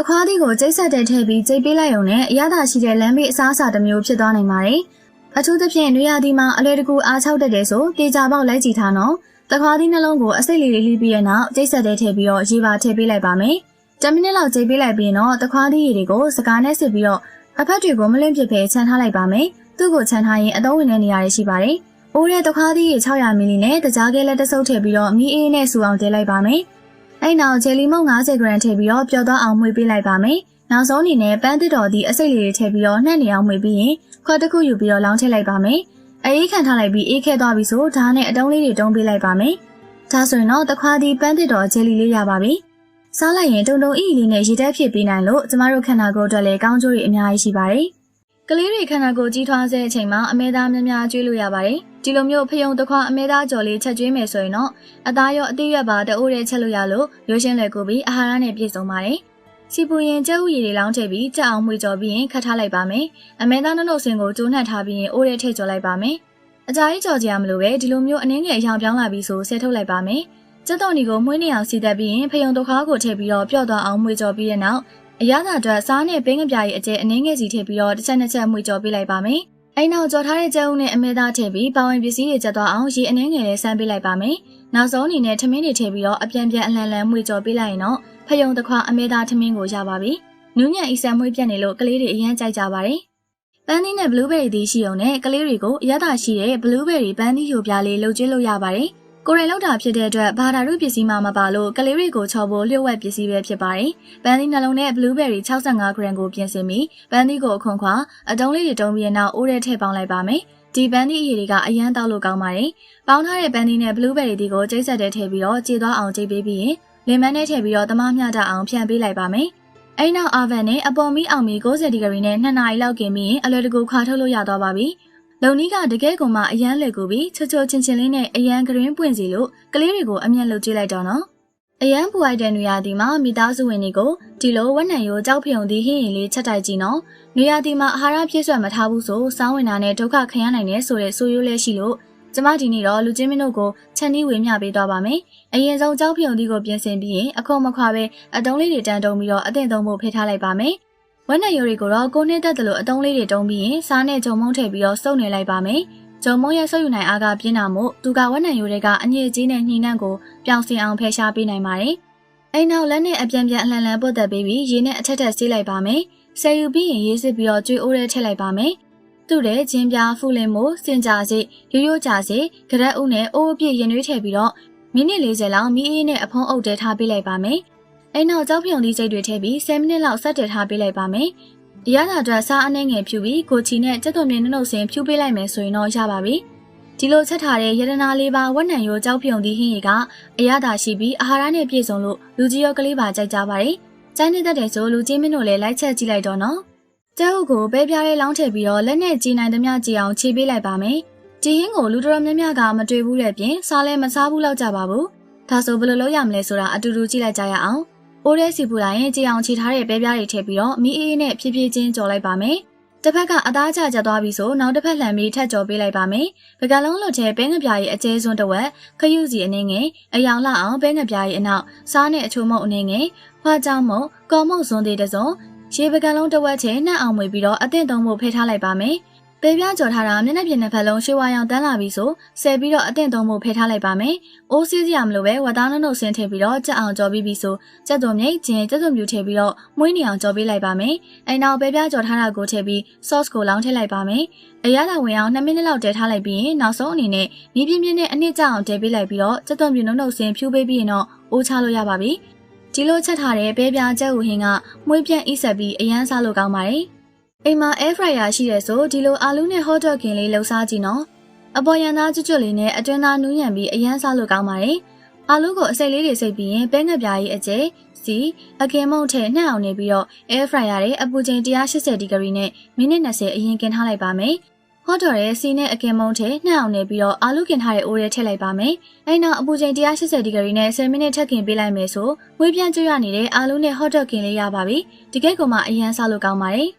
တခွားသီးကိုကျိတ်ဆက်တဲ့ထည့်ပြီးကျိတ်ပေးလိုက်ုံနဲ့အရသာရှိတဲ့လမ်းဘေးအစားအစာတစ်မျိုးဖြစ်သွားနိုင်ပါတယ်။အထူးသဖြင့်နွေရာသီမှာအလွယ်တကူအားချောက်တတ်တယ်ဆိုတေချာပေါက်လိုက်ကြည့်ထားနော်။တခွားသီးနှလုံးကိုအစိတ်လေးလေးလှီးပြီးတဲ့နောက်ကျိတ်ဆက်တဲ့ထည့်ပြီးတော့ရေပါထည့်ပေးလိုက်ပါမယ်။10မိနစ်လောက်ကျိတ်ပေးလိုက်ပြီးတော့တခွားသီးရည်တွေကိုစကားနဲ့စစ်ပြီးတော့အဖက်တွေကိုမလင့်ဖြစ်ဖဲချန်ထားလိုက်ပါမယ်။သူ့ကိုချန်ထားရင်အသုံးဝင်တဲ့နေရာတွေရှိပါတယ်။အိုးတဲ့တခွားသီးရည်600မီလီနဲ့တကြားကဲလက်တစ်စုပ်ထည့်ပြီးတော့မီးအေးနဲ့စူအောင်တဲလိုက်ပါမယ်။ အဲ့နောက်ဂျယ်လီမုန့်50 gram ထည့်ပြီးတော့ပျော်သွားအောင်မှွေပေးလိုက်ပါမယ်။နောက်ဆုံးအနေနဲ့ပန်းသစ်တော်ဒီအစိတ်လေးတွေထည့်ပြီးတော့နှက်နေအောင်မှွေပြီးရင်ခွက်တစ်ခုယူပြီးတော့လောင်းထည့်လိုက်ပါမယ်။အေးခံထားလိုက်ပြီးအေးခဲသွားပြီဆိုဓာတ်နဲ့အတုံးလေးတွေတုံးပေးလိုက်ပါမယ်။ဒါဆိုရင်တော့တခွားဒီပန်းသစ်တော်ဂျယ်လီလေးရပါပြီ။စားလိုက်ရင်တုံတုံအီအီလေးနဲ့ရေတက်ဖြစ်ပေးနိုင်လို့ကျမတို့ခန္ဓာကိုယ်အတွက်လည်းကောင်းကျိုးတွေအများကြီးရှိပါတယ်။ ကလေးတွေခန္ဓာကိုယ်ကြီးထွားစေတဲ့အချိန်မှာအမဲသားများများကျွေးလို့ရပါတယ်။ဒီလိုမျိုးဖယုံတစ်ခွာအမဲသားကြော်လေးချက်ကျွေးမယ်ဆိုရင်တော့အသားရောအသီးရွက်ပါတအိုးရဲချက်လို့ရလို့ရိုးရှင်းလွယ်ကူပြီးအာဟာရနဲ့ပြည့်စုံပါတယ်။စီပူရင်ကြက်ဥရည်တွေလောင်းထည့်ပြီးကြက်အောင်မှွေကြော်ပြီးရင်ခတ်ထားလိုက်ပါမယ်။အမဲသားနှုတ်နှုတ်စင်ကိုကျိုးနှက်ထားပြီးရင်အိုးရဲထည့်ကြော်လိုက်ပါမယ်။အကြာကြီးကြော်ကြရမလို့ပဲဒီလိုမျိုးအနည်းငယ်အရောင်ပြောင်းလာပြီးဆိုဆဲထုတ်လိုက်ပါမယ်။ကြက်တော်နီကိုမှွေးနေအောင်စီသက်ပြီးရင်ဖယုံတစ်ခွာကိုထည့်ပြီးတော့ပျော့သွားအောင်မှွေကြော်ပြီးတဲ့နောက် အရသာအတွက်စားနဲ့ပင်းကပြားရဲ့အကျဲအနည်းငယ်စီထည့်ပြီးတော့တစ်ချက်နှစ်ချက်မှွေကြော်ပေးလိုက်ပါမယ်။အဲ့နောက်ကြော်ထားတဲ့ကြက်ဥနဲ့အမဲသားထည့်ပြီးပါဝင်ပစ္စည်းတွေကျသွားအောင်ရေအနည်းငယ်လေးဆန်းပေးလိုက်ပါမယ်။နောက်ဆုံးအနေနဲ့ထမင်းတွေထည့်ပြီးတော့အပြန်ပြန်အလန်လန်မှွေကြော်ပေးလိုက်ရင်တော့ဖယုံတစ်ခွာအမဲသားထမင်းကိုရပါပြီ။နူးညံ့အီဆန်မွေးပြက်နေလို့ကလေးတွေအရန်ကြိုက်ကြပါတယ်။ပန်းသီးနဲ့ blueberry သီးရှိုံနဲ့ကလေးတွေကိုအရသာရှိတဲ့ blueberry ပန်းသီးရိုပြားလေးလှုပ်ကျွေးလို့ရပါတယ်။ ကိုယ်တိုင်လောက်တာဖြစ်တဲ့အတွက်ဘာသာရုပ်ပစ္စည်းမှမပါလို့ကလေးတွေကိုချော်ဖို့လျှို့ဝှက်ပစ္စည်းပဲဖြစ်ပါတယ်။ပန်းသီးနှလုံးနဲ့ blueberry 65 gram ကိုပြင်ဆင်ပြီးပန်းသီးကိုအခွန်ခွာအတုံးလေးတွေတုံးပြီးနောက်အိုးထဲထည့်ပေါင်းလိုက်ပါမယ်။ဒီပန်းသီးအရည်တွေကအရန်တောက်လို့ကောင်းပါတယ်။ပေါင်းထားတဲ့ပန်းသီးနဲ့ blueberry သီးကိုကျိတ်ဆက်တဲ့ထည့်ပြီးတော့ကြေသွားအောင်ကျိတ်ပေးပြီးရင်လင်မန်းနဲ့ထည့်ပြီးတော့တမမျှတအောင်ဖြန့်ပေးလိုက်ပါမယ်။အဲ့နောက်အာဗန်နဲ့အပေါ်မီအောင်မီ60ဒီဂရီနဲ့2နာရီလောက်กินပြီးရင်အလွယ်တကူခွာထုတ်လို့ရတော့ပါပြီ။ လုံနီးကတကယ်ကိုမှအရန်လွယ်ကူပြီးချွတ်ချွတ်ချင်းချင်းလေးနဲ့အရန်ဂရင်းပွင့်စီလို့ကလေးတွေကိုအမြတ်လုပ်ကြည့်လိုက်တော့နော်။အရန်ပူလိုက်တဲ့နေရာဒီမှာမိသားစုဝင်တွေကိုဒီလိုဝက်နံရိုးကြောက်ဖြုံသည်ဟင်းရင်လေးချက်တိုက်ကြည့်နော်။နေရာဒီမှာအာဟာရပြည့်စွက်မထားဘူးဆိုစောင်းဝင်တာနဲ့ဒုက္ခခံရနိုင်တယ်ဆိုတဲ့ဆိုရိုးလေးရှိလို့ကျမဒီနေ့တော့လူချင်းမင်းတို့ကိုခြံနှီးဝေမျှပေးသွားပါမယ်။အရင်ဆုံးကြောက်ဖြုံသီးကိုပြင်ဆင်ပြီးရင်အခုမခွာပဲအတုံးလေးတွေတန်းတုံပြီးတော့အသင့်သုံးဖို့ဖိထားလိုက်ပါမယ်။ ဝက်နံရိုးတွေကိုတော့ကိုနှစ်သက်တယ်လို့အတုံးလေးတွေတုံးပြီးရင်စားနဲ့ဂျုံမုံထည့်ပြီးတော့စုပ်နေလိုက်ပါမယ်။ဂျုံမုံရဲ့ဆုပ်ယူနိုင်အားကပြင်းတာမို့သူကဝက်နံရိုးတွေကအညစ်အကြေးနဲ့နှိမ့်နှံ့ကိုပြောင်းစင်အောင်ဖယ်ရှားပေးနိုင်ပါတယ်။အိမ်နောက်လက်နဲ့အပြန်ပြန်အလှန်လှန်ပုတ်သက်ပေးပြီးရေနဲ့အထက်ထက်ဆေးလိုက်ပါမယ်။ဆယ်ယူပြီးရင်ရေးစစ်ပြီးတော့ကျွေးအိုးထဲထည့်လိုက်ပါမယ်။သူ့တဲ့ဂျင်းပြားဖူလင်မို့စင်ကြစိရိုးရိုးကြစိကြရက်ဥနဲ့အိုးအပြည့်ရင်ရွေးထည့်ပြီးတော့မိနစ်40လောက်မီးအေးနဲ့အဖုံးအုပ်တဲထားပေးလိုက်ပါမယ်။ အဲ့နောက်ကြောက်ဖြုံသီးစိတ်တွေထည့်ပြီး10မိနစ်လောက်ဆက်တက်ထားပေးလိုက်ပါမယ်။အရသာအတွက်စားအနှဲငယ်ဖြူပြီးကိုချီနဲ့ကြက်သွန်မြင်းနှုတ်စင်ဖြူပေးလိုက်မယ်ဆိုရင်တော့ရပါပြီ။ဒီလိုချက်ထားတဲ့ရတနာလေးပါဝက်နံရိုးကြောက်ဖြုံသီးဟင်းရီကအရသာရှိပြီးအာဟာရနဲ့ပြည့်စုံလို့လူကြီးရောကလေးပါကြိုက်ကြပါတယ်။ကျန်းနေတတ်တယ်ဆိုလူကြီးမင်းတို့လည်းလိုက်ချက်ကြည့်လိုက်တော့နော်။ကျဲဟုတ်ကိုပဲပြားလေးလောင်းထည့်ပြီးတော့လက်နဲ့ကြည်နိုင်သမျှကြည်အောင်ခြေပေးလိုက်ပါမယ်။ကြည်ဟင်းကိုလူတော်များများကမတွေ့ဘူးတဲ့ပြင်စားလဲမစားဘူးလောက်ကြပါဘူး။ဒါဆိုဘယ်လိုလုပ်ရမလဲဆိုတာအတူတူကြည့်လိုက်ကြရအောင်။ အိုးရဲစီပူလာရင်ကြည်အောင်ခြေထားတဲ့ပဲပြားတွေထည့်ပြီးတော့မီးအေးနဲ့ဖြည်းဖြည်းချင်းကြော်လိုက်ပါမယ်။တစ်ဖက်ကအသားကျကျသွားပြီဆိုနောက်တစ်ဖက်လှန်ပြီးထက်ကြော်ပေးလိုက်ပါမယ်။ပကံလုံးလွတ်တဲ့ပဲငပြားရဲ့အကျဲစွန်းတစ်ဝက်ခရုစီအနေငယ်အယောင်လအောင်ပဲငပြားရဲ့အနောက်စားနဲ့အချိုးမုတ်အနေငယ်ဖွားကြောင်မုတ်ကော်မုတ်စွန်းသေးတဲ့စုံရေပကံလုံးတစ်ဝက်ချဲနှံ့အောင်မွေပြီးတော့အသင့်သုံးဖို့ဖိထားလိုက်ပါမယ်။ ပေပြားကြော်ထားတာမျက်နှာပြင်နှစ်ဖက်လုံးရွှေဝါရောင်တန်းလာပြီဆိုဆယ်ပြီးတော့အသင့်သုံးဖို့ဖိထားလိုက်ပါမယ်။အိုးစီးစရာမလိုပဲဝတ်သားနှုတ်ဆင်းထည့်ပြီးတော့ကြက်အောင်ကြော်ပြီးပြီဆိုကြက်သွန်မြိတ်ကျင်ကြက်သွန်ပြူထည့်ပြီးတော့မွေးနေအောင်ကြော်ပေးလိုက်ပါမယ်။အဲနောက်ပေပြားကြော်ထားတာကိုထည့်ပြီး sauce ကိုလောင်းထည့်လိုက်ပါမယ်။အရသာဝင်အောင်2မိနစ်လောက်တည်ထားလိုက်ပြီးရင်နောက်ဆုံးအနေနဲ့မြေပြင်းပြင်းနဲ့အနစ်ကြအောင်တည်ပေးလိုက်ပြီးတော့ကြက်သွန်ပြူနှုတ်ဆင်းဖြူပေးပြီးရင်တော့အိုးချလို့ရပါပြီ။ဒီလိုချက်ထားတဲ့ပဲပြားကြက်ဥဟင်းကမွေးပြန့်အိဆက်ပြီးအရန်စားလို့ကောင်းပါတယ်။ အိမ်မှာ air fryer ရှိတဲ့ဆိုဒီလိုအာလူးနဲ့ hot dog ခင်လေးလှုပ်ရှားကြည့်နော်အပေါ်ရန်သားကျွတ်ကျွတ်လေးနဲ့အတွင်းသားနူးညံပြီးအရန်စားလို့ကောင်းပါတယ်အာလူးကိုအစိတ်လေးတွေစိတ်ပြီးရင်ပဲငပြားကြီးအကျဲစီအကင်မုန့်ထည့်နှံ့အောင်နေပြီးတော့ air fryer ရဲ့အပူချိန်180ဒီဂရီနဲ့မိနစ်20အရင်ကင်ထားလိုက်ပါမယ်ဟော့တော်ရဲ့စီနဲ့အကင်မုန့်ထဲနှံ့အောင်နေပြီးတော့အာလူကင်ထားတဲ့အိုးထဲထည့်လိုက်ပါမယ်။အဲဒီနောက်အပူချိန်180ဒီဂရီနဲ့10မိနစ်ထပ်ကင်ပေးလိုက်မယ်ဆိုငွေပြန့်ကျွရနေတဲ့အာလူနဲ့ဟော့ဒေါ့ကင်လေးရပါပြီ။ဒီကဲကောင်မှအရန်စားလို့ကောင်းပါတယ်။